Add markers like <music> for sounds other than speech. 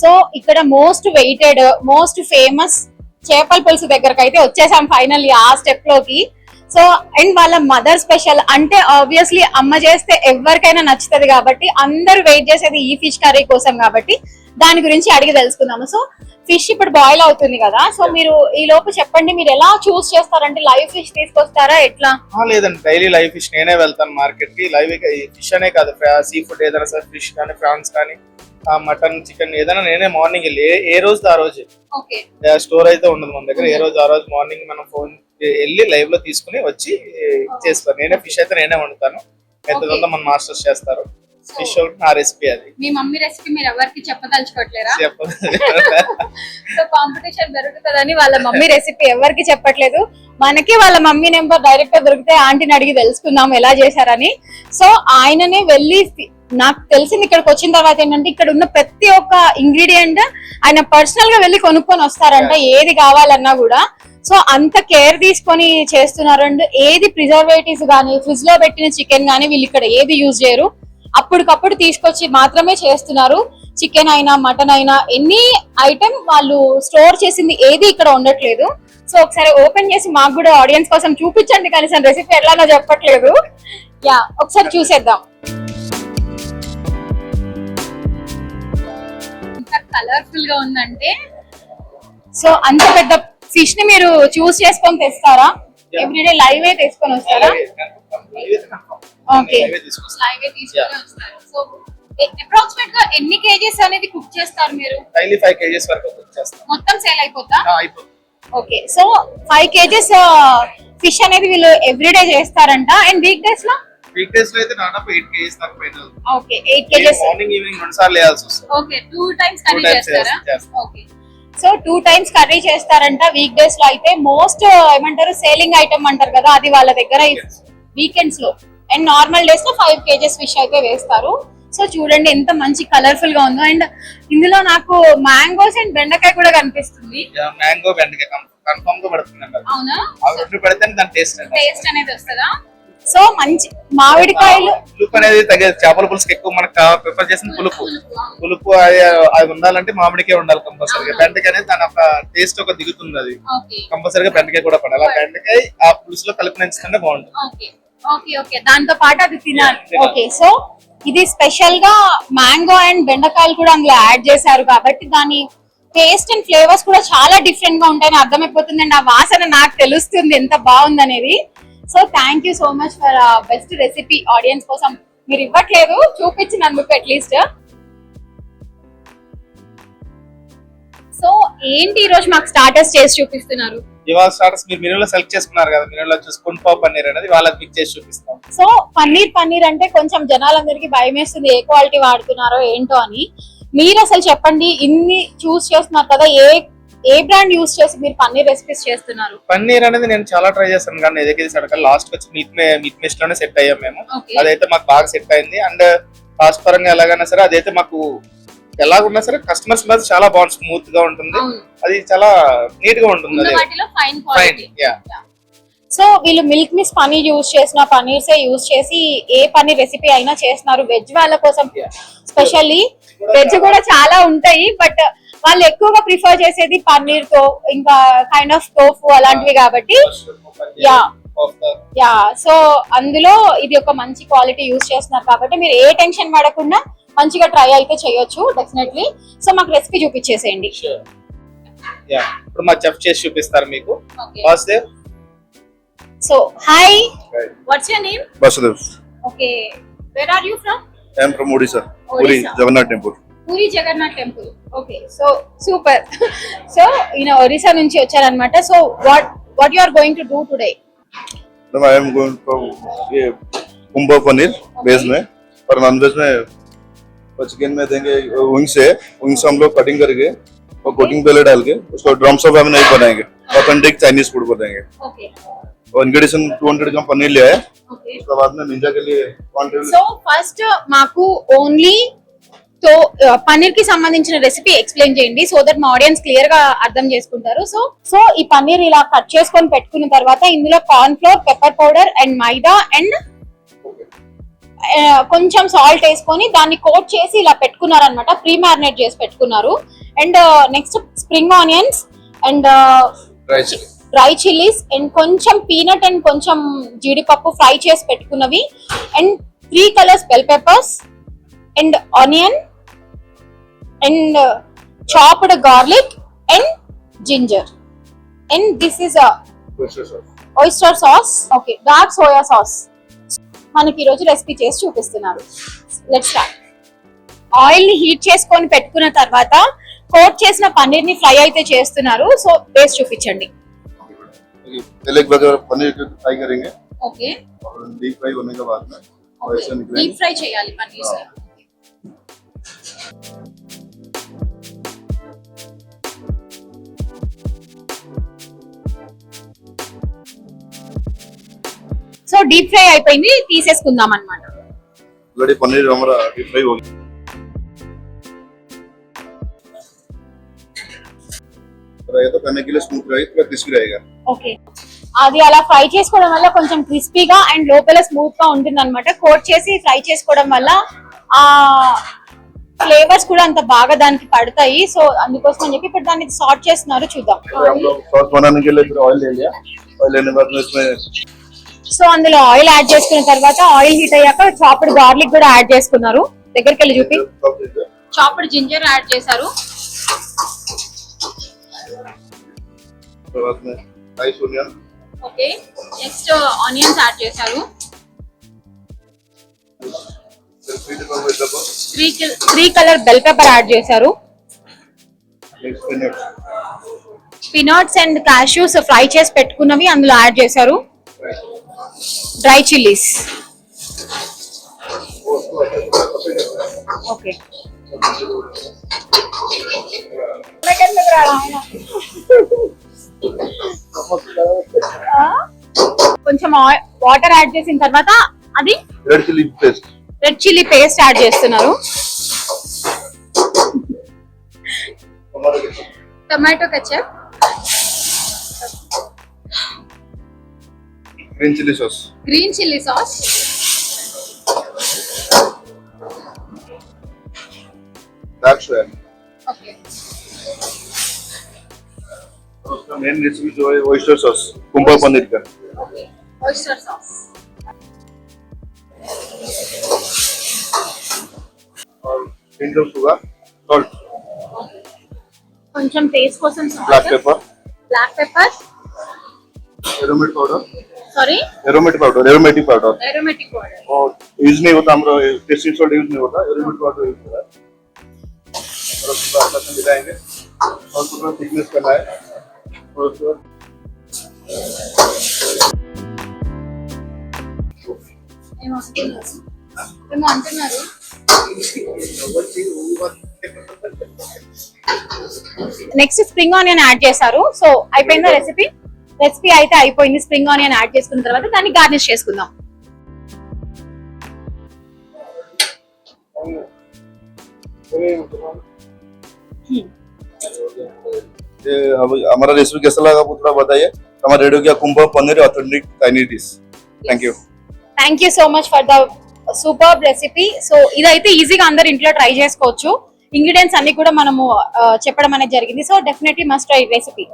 So ఇక్కడ most weighted most famous చేపల పులుసు దగ్గరకు అయితే వచ్చేసాం ఫైనల్లీ ఆ స్టెప్లోకి. సో అండ్ వాళ్ళ మదర్ స్పెషల్ అంటే ఆబ్వియస్లీ అమ్మ చేస్తే ఎవరికైనా నచ్చుతుంది కాబట్టి అందరూ వెయిట్ చేసేది ఈ ఫిష్ కర్రీ కోసం కాబట్టి దాని గురించి అడిగి తెలుసుకుందాము. సో ఫిష్ ఇప్పుడు బాయిల్ అవుతుంది కదా సో మీరు ఈ లోపు చెప్పండి మీరు ఎలా చూస్ చేస్తారంటే లైవ్ ఫిష్ తీసుకొస్తారా ఎట్లా? లేదండి డైలీ లైవ్ ఫిష్ నేనే వెళ్తాను మార్కెట్కి. లైవ్ ఫిష్ అనే కాదు సీ ఫుడ్ ఏదైనా సరే ఫిష్ కానీ ప్రాన్స్ కానీ మటన్ చికెన్ ఏదైనా నేనే మార్నింగ్ వెళ్ళి ఏ- రోజు ఆ రోజు? స్టోర్ అయితే ఉండదు మన దగ్గర. ఏ రోజు ఆ రోజు మార్నింగ్ మనం ఫోన్ వెళ్ళి లైవ్లో తీసుకుని వచ్చి చేస్తాను నేనే ఫిష్ అయితే నేనే వండుతాను. ఎంత. ఉందో మన మాస్టర్స్ చేస్తారు. ఫిష్ ఒకటి నా రెసిపీ అది. మీ మమ్మీ రెసిపీ మీరు ఎవరికి చెప్పదలుచుకోవట్లేరా సో కాంపిటీషన్ <laughs> దొరుకుతుందని వాళ్ళ మమ్మీ రెసిపీ ఎవరికి చెప్పట్లేదు. మనకి వాళ్ళ మమ్మీ నెంబర్ డైరెక్ట్గా దొరికితే ఆంటీని అడిగి తెలుసుకుందాం ఎలా చేశారని. సో ఆయననే వెళ్ళి నాకు తెలిసింది ఇక్కడికి వచ్చిన తర్వాత ఏంటంటే ఇక్కడ ఉన్న ప్రతి ఒక్క ఇంగ్రీడియంట్ ఆయన పర్సనల్గా వెళ్ళి కొనుక్కొని వస్తారంట ఏది కావాలన్నా కూడా. సో అంత కేర్ తీసుకొని చేస్తున్నారు అండ్ ఏది ప్రిజర్వేటివ్స్ గానీ ఫ్రిడ్జ్లో పెట్టిన చికెన్ గానీ వీళ్ళు ఇక్కడ ఏది యూజ్ చేయరు. అప్పటికప్పుడు తీసుకొచ్చి మాత్రమే చేస్తున్నారు. చికెన్ అయినా మటన్ అయినా ఎనీ ఐటమ్ వాళ్ళు స్టోర్ చేసింది ఏది ఇక్కడ ఉండట్లేదు. సో ఒకసారి ఓపెన్ చేసి మాకు కూడా ఆడియన్స్ కోసం చూపించండి కనీసం రెసిపీ ఎట్లానో చెప్పట్లేదు. యా ఒకసారి చూసేద్దాం. కలర్ఫుల్గా ఉందంటే సో అంత పెద్ద ఫిష్ని మీరు చూస్ చేసుకొని తెస్తారా? ఎవ్రీడే లైవ్ తీసుకొని వస్తారా? ఓకే లైవ్ తీసుకొని వస్తారు. సో అప్రాక్సిమేట్గా ఎన్ని కేజెస్ అనేది కుక్ చేస్తారు మీరు? డైలీ ఫైవ్ కేజీస్ వరకు cook చేస్తాం. మొత్తం సేల్ అయిపోతా? Okay so five kgs fish అనేది వీళ్ళు ఎవ్రీడే చేస్తారంట. అండ్ వీక్ డేస్లో? వీక్ డేస్లో అయితే దాదాపు ఎయిట్ కేజీస్ దాకా పైన okay eight kgs morning evening రెండు సార్లు వేయాల్సి వస్తుంది. ఓకే టూ టైమ్స్ కర్రీ చేస్తారా? చేస్తాం. Okay so two times curry చేస్తారంట వీక్ డేస్లో అయితే. మోస్ట్ ఏమంటారు సేలింగ్ ఐటమ్ అంటారు కదా అది వాళ్ళ దగ్గర వీకెండ్స్లో. అండ్ నార్మల్ డేస్లో ఫైవ్ కేజెస్ ఫిష్ అయితే వేస్తారు. సో చూడండి ఎంత మంచి కలర్ఫుల్గా ఉందో. అండ్ ఇందులో నాకు మ్యాంగోస్ అండ్ బెండకాయ కూడా కనిపిస్తుంది. మ్యాంగో బెండకాయ. కన్ఫర్మ్గా పడుతుంది అవునా? టేస్ట్ టేస్ట్ అనేది వస్తుందా? సో మంచి మామిడికాయలు. పులుపు అనేది తగ్గ చేపల పులుసుకి ఎక్కువ మనకు ప్రిఫర్ చేసిన పులుపు. పులుపు అది అది ఉండాలంటే మామిడికాయ ఉండాలి కంపల్సరీగా. బెండకాయ అనేది దాని ఒక టేస్ట్ ఒక దిగుతుంది అది. కంపల్సరీగా బెండకాయ కూడా పడాలి. ఆ బెండకాయ ఆ పులుసులో కలిపి నంచుకుంటే బాగుంటుంది. ఓకే. ఓకే దాంతో పాటు అది తినాలి. తినాలి. ఓకే సో ఇది స్పెషల్గా మ్యాంగో అండ్ బెండకాయలు కూడా అందులో యాడ్ చేశారు కాబట్టి దాని టేస్ట్ అండ్ ఫ్లేవర్స్ కూడా చాలా డిఫరెంట్గా ఉంటాయని అర్థమైపోతుంది అండ్ ఆ వాసన నాకు తెలుస్తుంది ఎంత బాగుంది అనేది so thank you so much for best recipe audience కోసం. మీరు ఇవ్వట్లేదు చూపించినందుకు అట్లీస్ట్ సో ఏంటి ఈ రోజు మాకు స్టార్టర్స్ చేసి చూపిస్తున్నారు? ఇవాళ స్టార్టర్స్ మీరు మెనూలో సెలెక్ట్ చేసుకున్నారు కదా మెనూలో చూసి కుంపా పన్నీర్ అనేది వాళ్ళకి పిక్ చేసి చూపిస్తాం. సో పన్నీర్ పన్నీర్ అంటే కొంచెం జనాలందరికీ భయం వేస్తుంది ఏ క్వాలిటీ వాడుతున్నారో ఏంటో అని. మీరు అసలు చెప్పండి ఇన్ని చూస్ చేస్తున్నారు కదా ఏ ఏ బ్రాండ్ యూస్ చేసి మీరు పన్నీర్ రెసిపీస్ చేస్తున్నారు? పన్నీర్ అనేది నేను చాలా ట్రై చేస్తాను కానీ ఎదగేది సడక లాస్ట్ వచ్చి మీట్ మీట్ మెస్ట్లోనే సెట్ అయ్యాం మేము. అదైతే మాకు బాగా సెట్ అయింది. అండ్ కాస్ట్ పరంగా ఎలాగైనా సరే అదైతే మాకు ఎలాగున్నా సరే కస్టమర్స్ మీద చాలా బాగుంది స్మూత్గా ఉంటుంది. అవును. అది చాలా నీట్గా ఉంటుంది ఉన్న అది. వాటిలో fine fine quality ya so వీళ్ళు మిల్క్ మిస్ పన్నీర్ యూస్ చేసిన పన్నీర్సే యూస్ చేసి ఏ పన్నీర్ రెసిపీ అయినా చేస్తున్నారు. వెజ్ వాళ్ళ కోసం. స్పెషల్లీ వెజ్ కూడా చాలా ఉంటాయి. బట్ వాళ్ళు ఎక్కువగా ప్రిఫర్ చేసేది పన్నీర్తో ఇంకా కైండ్ ఆఫ్ టోఫు అలాంటివి కాబట్టి Yeah. యా సో అందులో ఇది ఒక మంచి క్వాలిటీ యూస్ చేస్తున్నారు కాబట్టి మీరు ఏ టెన్షన్ పడకుండా మంచిగా ట్రై అయితే చేయొచ్చు డెఫినెట్లీ సో మాకు రెసిపీ చూపించేసేయండి. యా ఇప్పుడు మా చెఫ్ చేసి చూపిస్తారు మీకు. Vasudev so hi what's your name. Okay where are you from from? Odisha. Puri Odisha. Jagannath Temple. Puri Jagannath temple okay so super so ఈయన ఒరిస్సా నుంచి వచ్చారనమాట so what what you are going to do today Then I am going for ये Kumbha paneer veg में और non veg में और chicken में देंगे विंग्स है विंग्स हम लोग कटिंग करके और कोटिंग पहले डाल के उसको ड्रम्स ऑफ हम नहीं बनाएंगे ऑथेंटिक चाइनीज फूड बनाएंगे ఓకే और ingredient two hundred gram paneer लिया है ఓకే उसके बाद में निंजा के लिए वन टेबल సో ఫస్ట్ తో పన్నీర్కి సంబంధించిన రెసిపీ ఎక్స్ప్లెయిన్ చేయండి సో దట్ మా ఆడియన్స్ క్లియర్గా అర్థం చేసుకుంటారు. సో సో ఈ పన్నీర్ ఇలా కట్ చేసుకొని పెట్టుకున్న తర్వాత ఇందులో corn flour pepper powder and maida and కొంచెం సాల్ట్ వేసుకొని దాన్ని కోట్ చేసి ఇలా పెట్టుకున్నారు అనమాట ప్రీ మ్యారినేట్ చేసి పెట్టుకున్నారు. And next spring onions and. Dry chillies and కొంచెం పీనట్ అండ్ కొంచెం జీడిపప్పు ఫ్రై చేసి పెట్టుకున్నవి. And three colours bell peppers and onion and chopped garlic and ginger and this is oyster sauce okay dark soya sauce మనకి ఈరోజు recipe చేసి చూపిస్తున్నారు let start oil ని heat చేసుకొని పెట్టుకున్న తర్వాత కోట్ చేసిన పన్నీర్ ని ఫ్రై అయితే చేస్తున్నారు సో టేస్ట్ చూపించండి पहले एक बार पनीर को फ्राई करेंगे ఓకే और डीप फ्राई होने के बाद में और ऐसे निकलेंगे deep fry so deep fry అయిపోయింది తీసేసుకుందాం అనమాట అది అలా ఫ్రై చేసుకోవడం వల్ల కొంచెం క్రిస్పీగా అండ్ లోపల స్మూత్గా ఉంటుంది అనమాట కోట్ చేసి ఫ్రై చేసుకోవడం వల్ల ఆ ఫ్లేవర్స్ కూడా అంత బాగా దానికి పడతాయి. సో అందుకోసం చెప్పి ఇప్పుడు దాన్ని సార్ట్ చేస్తున్నారు చూద్దాం. సో అందులో ఆయిల్ యాడ్ చేసుకున్న తర్వాత ఆయిల్ హీట్ అయ్యాక చాప్డ్ గార్లిక్ కూడా యాడ్ చేసుకున్నారు. దగ్గరికి వెళ్ళి చూపి. చాప్డ్ జింజర్ యాడ్ చేశారు. ఓకే. నెక్స్ట్ ఆనియన్స్ యాడ్ చేశారు. Three colour bell pepper add చేశారు. పినాట్స్. అండ్ క్యాష్యూస్ ఫ్రై చేసి పెట్టుకున్నవి అందులో యాడ్ చేశారు. డ్రై చిల్లీస్ ఓకే కొంచెం వాటర్ యాడ్ చేసిన తర్వాత అది red chilli paste red chilli paste add చేస్తున్నారు. టమాటో కచ్చా green chilli sauce green chilli sauce dark soya okay और उसका मेन रेसिपी जो है oyster सॉस कुंभा पनीर का ఓకే oyster సాస్ और पिंच ऑफ शुगर सॉल्ट కొంచెం టేస్ట్ కోసం black pepper black pepper Aromat powder sorry Aromat powder aromatic powder aromatic powder और यूज नहीं होता हमारा टेस्टिंग सॉल्ट यूज नहीं होता एरोमेट पाउडर यूज होता है और उसको अच्छा से मिलाएंगे और थोड़ा थिकनेस करना है और उसके बाद ఏమో అంటున్నారు ఏమో అంటున్నారు నెక్స్ట్ స్ప్రింగ్ ఆనియన్ యాడ్ చేశారు సో అయిపోయిందా రెసిపీ రెసిపీ అయితే అయిపోయింది స్ప్రింగ్ ఆనియన్ యాడ్ చేసుకున్న తర్వాత దాన్ని గార్నిష్ చేసుకుందాం ये अब हमारा रेसिपी कैसा लगा वो थोड़ा बताइए हमारा रेडियो किया kung pao paneer authentic Chinese dish thank you thank you so much for the super recipe so ఇదైతే ఈజీగా అందరు ఇంట్లో ట్రై చేసుకోవచ్చు ఇంగ్రీడియంట్స్ అన్ని కూడా మనము ఆ, చెప్పడం అనేది జరిగింది so definitely must try recipe